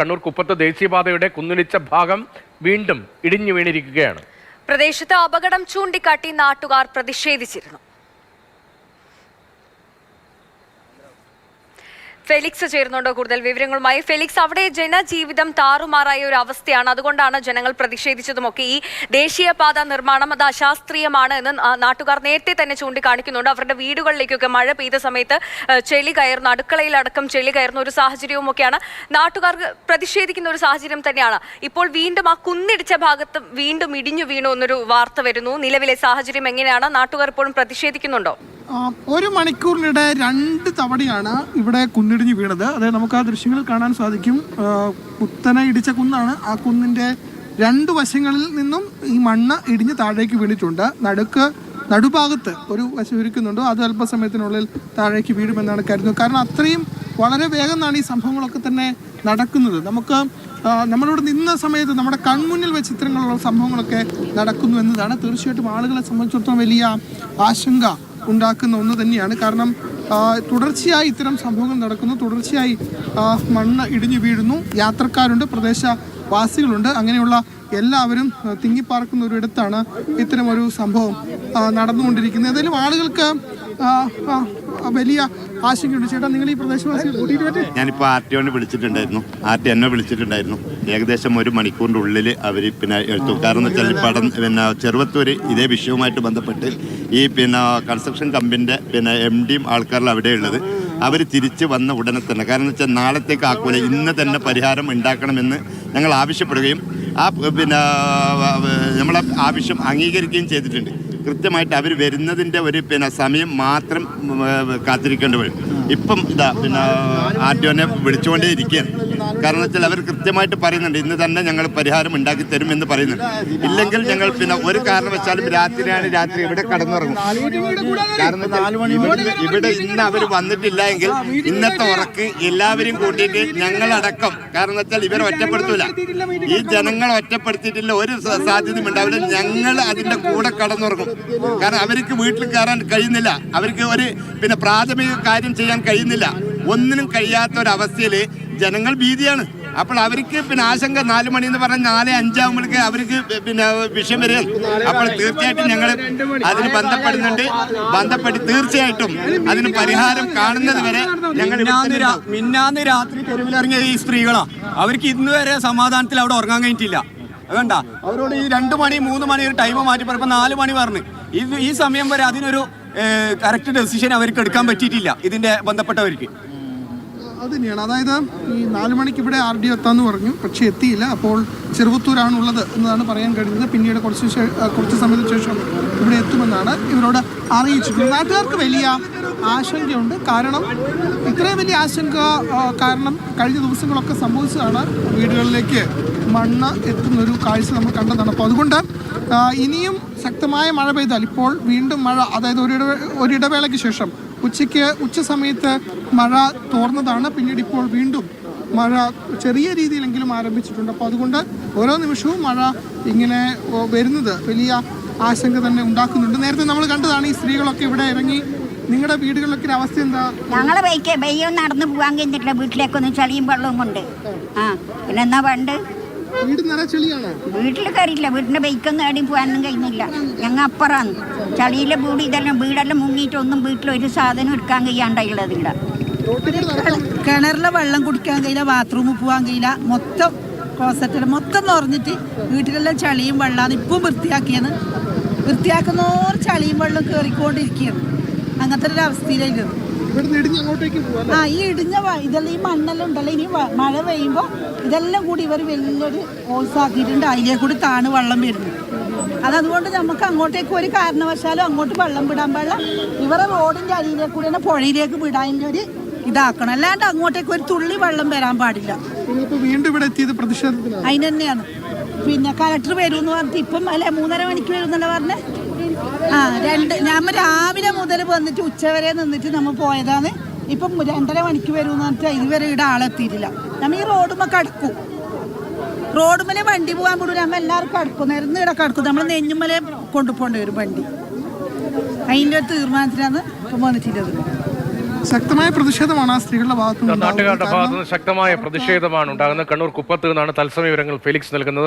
കണ്ണൂർ കുപ്പത്ത് ദേശീയപാതയുടെ കുന്നുലിച്ച ഭാഗം വീണ്ടും ഇടിഞ്ഞു വീണിരിക്കുകയാണ്. പ്രദേശത്ത് അപകടം ചൂണ്ടിക്കാട്ടി നാട്ടുകാർ പ്രതിഷേധിച്ചിരുന്നു. ഫെലിക്സ് ചേരുന്നുണ്ടോ കൂടുതൽ വിവരങ്ങളുമായി. ഫെലിക്സ് അവിടെ ജനജീവിതം താറുമാറായ ഒരു അവസ്ഥയാണ്. അതുകൊണ്ടാണ് ജനങ്ങൾ പ്രതിഷേധിച്ചതുമൊക്കെ ഈ ദേശീയപാത നിർമ്മാണം അത് അശാസ്ത്രീയമാണ് എന്ന് നാട്ടുകാർ നേരത്തെ തന്നെ ചൂണ്ടിക്കാണിക്കുന്നുണ്ട്. അവരുടെ വീടുകളിലേക്കൊക്കെ മഴ പെയ്ത സമയത്ത് ചെളി കയറുന്നു അടുക്കളയിലടക്കം ചെളി കയറുന്ന ഒരു സാഹചര്യവും ഒക്കെയാണ് നാട്ടുകാർ പ്രതിഷേധിക്കുന്ന ഒരു സാഹചര്യം തന്നെയാണ്. ഇപ്പോൾ വീണ്ടും ആ കുന്നിടിച്ച ഭാഗത്ത് വീണ്ടും ഇടിഞ്ഞു വീണു എന്നൊരു വാർത്ത വരുന്നു. നിലവിലെ സാഹചര്യം എങ്ങനെയാണ്? നാട്ടുകാർ ഇപ്പോഴും പ്രതിഷേധിക്കുന്നുണ്ടോ? ഒരു മണിക്കൂറിനിടെ രണ്ട് തവണയാണ് ഇവിടെ കുന്നിടിഞ്ഞ് വീണത്. അതായത് നമുക്ക് ആ ദൃശ്യങ്ങളിൽ കാണാൻ സാധിക്കും. കുത്തനെ ഇടിച്ച കുന്നാണ്. ആ കുന്നിന്റെ രണ്ട് വശങ്ങളിൽ നിന്നും ഈ മണ്ണ് ഇടിഞ്ഞ് താഴേക്ക് വീണിട്ടുണ്ട്. നടുക്ക് നടുഭാഗത്ത് ഒരു വശം ഇരിക്കുന്നുണ്ട്. അത് അല്പസമയത്തിനുള്ളിൽ താഴേക്ക് വീഴുമെന്നാണ് കരുതുന്നത്. കാരണം അത്രയും വളരെ വേഗം എന്നാണ് ഈ സംഭവങ്ങളൊക്കെ തന്നെ നടക്കുന്നത്. നമുക്ക് നമ്മളോട് നിന്ന സമയത്ത് നമ്മുടെ കൺമുന്നിൽ വെച്ച് ഇത്തരങ്ങളുള്ള സംഭവങ്ങളൊക്കെ നടക്കുന്നു എന്നതാണ്. തീർച്ചയായിട്ടും ആളുകളെ സംബന്ധിച്ചിടത്തോളം വലിയ ആശങ്ക. ഉണ്ടാക്കുന്ന ഒന്ന് തന്നെയാണ്. കാരണം തുടർച്ചയായി ഇത്തരം സംഭവങ്ങൾ നടക്കുന്നു. തുടർച്ചയായി മണ്ണ് ഇടിഞ്ഞു വീഴുന്നു. യാത്രക്കാരുണ്ട് പ്രദേശവാസികളുണ്ട്. അങ്ങനെയുള്ള എല്ലാവരും തിങ്ങിപ്പാർക്കുന്ന ഒരു ഇടത്താണ് ഇത്തരം ഒരു സംഭവം നടന്നുകൊണ്ടിരിക്കുന്നത്. ഏതായാലും ആളുകൾക്ക് വലിയ ആശങ്കയുണ്ട്. ചേട്ടാ നിങ്ങൾ ഈ പ്രദേശവാസികൾ കൂട്ടിയിട്ട് പറ്റേ? ഞാനിപ്പോൾ ആർ ടി ഒനെ വിളിച്ചിട്ടുണ്ടായിരുന്നു. ആർ ടി എന്നെ വിളിച്ചിട്ടുണ്ടായിരുന്നു. ഏകദേശം ഒരു മണിക്കൂറിന്റെ ഉള്ളിൽ അവർ പിന്നെ എടുത്തു കാരണം വെച്ചാൽ പടം പിന്നെ ചെറുവത്തൂർ ഇതേ വിഷയവുമായിട്ട് ബന്ധപ്പെട്ട് ഈ പിന്നെ കൺസ്ട്രക്ഷൻ കമ്പനിന്റെ പിന്നെ എം ഡിയും ആൾക്കാരിലും അവിടെയുള്ളത് അവർ തിരിച്ച് വന്ന ഉടനെ തന്നെ. കാരണം വെച്ചാൽ നാളത്തേക്ക് ആക്കൂല. ഇന്ന് തന്നെ പരിഹാരം ഉണ്ടാക്കണമെന്ന് ഞങ്ങൾ ആവശ്യപ്പെടുകയും ആ പിന്നെ നമ്മളെ ആവശ്യം അംഗീകരിക്കുകയും ചെയ്തിട്ടുണ്ട്. കൃത്യമായിട്ട് അവർ വരുന്നതിന്റെ ഒരു പിന്നെ സമയം മാത്രം കാത്തിരിക്കേണ്ടി വരും. ഇപ്പം ഇതാ പിന്നെ ആർ ടി ഒനെ വിളിച്ചുകൊണ്ടേ ഇരിക്കുകയാണ്. കാരണം വെച്ചാൽ അവർ കൃത്യമായിട്ട് പറയുന്നുണ്ട് ഇന്ന് തന്നെ ഞങ്ങൾ പരിഹാരം ഉണ്ടാക്കി തരും എന്ന് പറയുന്നുണ്ട് ഇല്ലെങ്കിൽ ഞങ്ങൾ പിന്നെ ഒരു കാരണം വെച്ചാലും രാത്രിയാണ് രാത്രി ഇവിടെ കടന്നുറങ്ങും. കാരണം ഇവിടെ ഇവിടെ ഇന്ന് അവർ വന്നിട്ടില്ല എങ്കിൽ ഇന്നത്തെ ഉറക്ക് എല്ലാവരും കൂട്ടിയിട്ട് ഞങ്ങളടക്കം. കാരണം വെച്ചാൽ ഇവരെ ഒറ്റപ്പെടുത്തൂല. ഈ ജനങ്ങളെ ഒറ്റപ്പെടുത്തിയിട്ടില്ല ഒരു സാധ്യതയും ഉണ്ടാവില്ല. ഞങ്ങൾ അതിന്റെ കൂടെ കടന്നുറങ്ങും. കാരണം അവർക്ക് വീട്ടിൽ കയറാൻ കഴിയുന്നില്ല. അവർക്ക് ഒരു പിന്നെ പ്രാഥമിക കാര്യം ചെയ്യാൻ കഴിയുന്നില്ല. ഒന്നിനും കഴിയാത്ത ഒരവസ്ഥയിൽ ജനങ്ങൾ ഭീതിയാണ്. അപ്പോൾ അവർക്ക് പിന്നെ ആശങ്ക നാല് മണി എന്ന് പറഞ്ഞാൽ നാല് അഞ്ചാകുമ്പോഴേക്ക് അവർക്ക് പിന്നെ വിഷയം വരികയാണ് അപ്പോൾ തീർച്ചയായിട്ടും ഞങ്ങൾ അതിന് ബന്ധപ്പെടുന്നുണ്ട്. ബന്ധപ്പെട്ട് തീർച്ചയായിട്ടും അതിന് പരിഹാരം കാണുന്നത് വരെ ഞങ്ങൾ മിന്നാന്ന് രാത്രി തെരുവിലിറങ്ങിയ ഈ സ്ത്രീകളാ. അവർക്ക് ഇന്ന് വരെ സമാധാനത്തിൽ അവിടെ ഉറങ്ങാൻ കഴിഞ്ഞിട്ടില്ല. അതുകൊണ്ടാ അവരോട് ഈ രണ്ട് മണി മൂന്ന് മണി ഒരു ടൈം മാറ്റി പറഞ്ഞപ്പോൾ നാല് മണി പറഞ്ഞു. ഇത് ഈ സമയം വരെ അതിനൊരു കറക്റ്റ് ഡെസിഷൻ അവർക്ക് എടുക്കാൻ പറ്റിയിട്ടില്ല ഇതിന്റെ ബന്ധപ്പെട്ടവർക്ക്. അത് തന്നെയാണ്. അതായത് ഈ നാല് മണിക്ക് ഇവിടെ ആർ ഡി എത്താന്ന് പറഞ്ഞു. പക്ഷേ എത്തിയില്ല. അപ്പോൾ ചെറുവത്തൂരാണുള്ളത് എന്നതാണ് പറയാൻ കഴിയുന്നത് പിന്നീട് കുറച്ച് കുറച്ച് സമയത്തിന് ശേഷം ഇവിടെ എത്തുമെന്നാണ് ഇവരോട് അറിയിച്ചിട്ടുള്ളത്. നാട്ടുകാർക്ക് വലിയ ആശങ്കയുണ്ട്. കാരണം ഇത്രയും വലിയ ആശങ്ക കാരണം കഴിഞ്ഞ ദിവസങ്ങളൊക്കെ സംഭവിച്ചതാണ്. വീടുകളിലേക്ക് മണ്ണ് എത്തുന്ന ഒരു കാഴ്ച നമ്മൾ കണ്ടതാണ്. അപ്പോൾ അതുകൊണ്ട് ഇനിയും ശക്തമായ മഴ പെയ്താൽ ഇപ്പോൾ വീണ്ടും മഴ അതായത് ഒരു ഇടവേ ഒരിടവേളയ്ക്ക് ശേഷം ഉച്ചയ്ക്ക് ഉച്ച സമയത്ത് മഴ തോർന്നതാണ്. പിന്നീട് ഇപ്പോൾ വീണ്ടും മഴ ചെറിയ രീതിയിലെങ്കിലും ആരംഭിച്ചിട്ടുണ്ട്. അപ്പോൾ അതുകൊണ്ട് ഓരോ നിമിഷവും മഴ ഇങ്ങനെ വരുന്നത് വലിയ ആശങ്ക തന്നെ ഉണ്ടാക്കുന്നുണ്ട്. നേരത്തെ നമ്മൾ കണ്ടതാണ് ഈ സ്ത്രീകളൊക്കെ ഇവിടെ ഇറങ്ങി. നിങ്ങളുടെ വീടുകളിലൊക്കെ അവസ്ഥ എന്താ? ഞങ്ങൾ ബൈക്ക് ബയ്യം നടന്ന് പോകാൻ കഴിഞ്ഞിട്ടില്ല. വീട്ടിലേക്കൊന്നും ചളിയും വെള്ളവും കൊണ്ട്. ആ പിന്നെ എന്നാ പണ്ട്? വീട് ചെളിയാണോ? വീട്ടിൽ കയറിയില്ല വീടിന്റെ ബൈക്കൊന്നും ആടി പോകാനൊന്നും കഴിഞ്ഞില്ല. ഞങ്ങൾ അപ്പുറം ചളിയിലെ വീട് ഇതെല്ലാം വീടെല്ലാം മുങ്ങിയിട്ടൊന്നും വീട്ടിൽ ഒരു സാധനം എടുക്കാൻ കഴിയാണ്ടായുള്ളത് ഇവിടെ. കിണറിലെ വെള്ളം കുടിക്കാൻ കഴിയില്ല ബാത്റൂമിൽ പോകാൻ കഴിയില്ല. മൊത്തം ക്ലോസറ്റിൽ മൊത്തം നിറഞ്ഞിട്ട് വീട്ടിലെല്ലാം ചളിയും വെള്ളമാണ് ഇപ്പം വൃത്തിയാക്കിയത്. വൃത്തിയാക്കുന്നോർ ചളിയും വെള്ളം കയറിക്കൊണ്ടിരിക്കുകയാണ് അങ്ങനത്തെ ഒരു അവസ്ഥയിലായിരുന്നു ആ ഈ ഇടിഞ്ഞ ഇതെല്ലാം ഈ മണ്ണെല്ലാം ഉണ്ടല്ലോ. ഇനി മഴ പെയ്യുമ്പോൾ ഇതെല്ലാം കൂടി ഇവർ വലിയൊരു ഓസാക്കിയിട്ടുണ്ട്. ആക്കിയിട്ടുണ്ട് അതിലേ കൂടി താണ് വെള്ളം വരുന്നു. അതതുകൊണ്ട് നമുക്ക് അങ്ങോട്ടേക്ക് ഒരു കാരണവശാലും അങ്ങോട്ട് വെള്ളം വിടാൻ പാടില്ല. ഇവരെ റോഡിന്റെ അടിയിലേക്ക് കൂടി തന്നെ പുഴയിലേക്ക് വിടാന്റെ ഒരു ഇതാക്കണം. അല്ലാണ്ട് അങ്ങോട്ടേക്ക് ഒരു തുള്ളി വെള്ളം വരാൻ പാടില്ല. വീണ്ടും ഇവിടെ എത്തിയത് പ്രതിഷേധത്തിനാണ്. അതിന് തന്നെയാണ്. പിന്നെ കലക്ടർ വരുമെന്ന് പറഞ്ഞിട്ട് ഇപ്പം അല്ലെ മൂന്നര മണിക്ക് വരും എന്നല്ല പറഞ്ഞേ? ആ രണ്ട് ഞാൻ രാവിലെ മുതൽ വന്നിട്ട് ഉച്ചവരെ നിന്നിട്ട് നമ്മൾ പോയതാണ്. ഇപ്പം രണ്ടര മണിക്ക് വരുമെന്ന് പറഞ്ഞിട്ട് ഇതുവരെ ഇവിടെ ആളെത്തിയിട്ടില്ല നമ്മൾ ഈ റോഡുമ്മ കടക്കും റോഡുമ്മലെ വണ്ടി പോകാൻ കൂടും നമ്മൾ എല്ലാവർക്കും കടക്കും നിരന്ന് ഇവിടെ കടക്കും നമ്മൾ നെഞ്ഞുമ്മലെ കൊണ്ടുപോകേണ്ടി വരും വണ്ടി. അതിന്റെ ഒരു തീരുമാനത്തിലാണ് ഇപ്പം വന്നിട്ടുള്ളത്. ശക്തമായ പ്രതിഷേധമാണ് ആ സ്ത്രീകളുടെ ഭാഗത്തുനിന്ന് നാട്ടുകാരുടെ. ഭാഗത്തുനിന്ന് ശക്തമായ പ്രതിഷേധമാണ് ഉണ്ടാകുന്നത്. കണ്ണൂർ കുപ്പത്ത് നിന്നാണ് തത്സമയ വിവരങ്ങൾ ഫെലിക്സ് നൽകുന്നത്.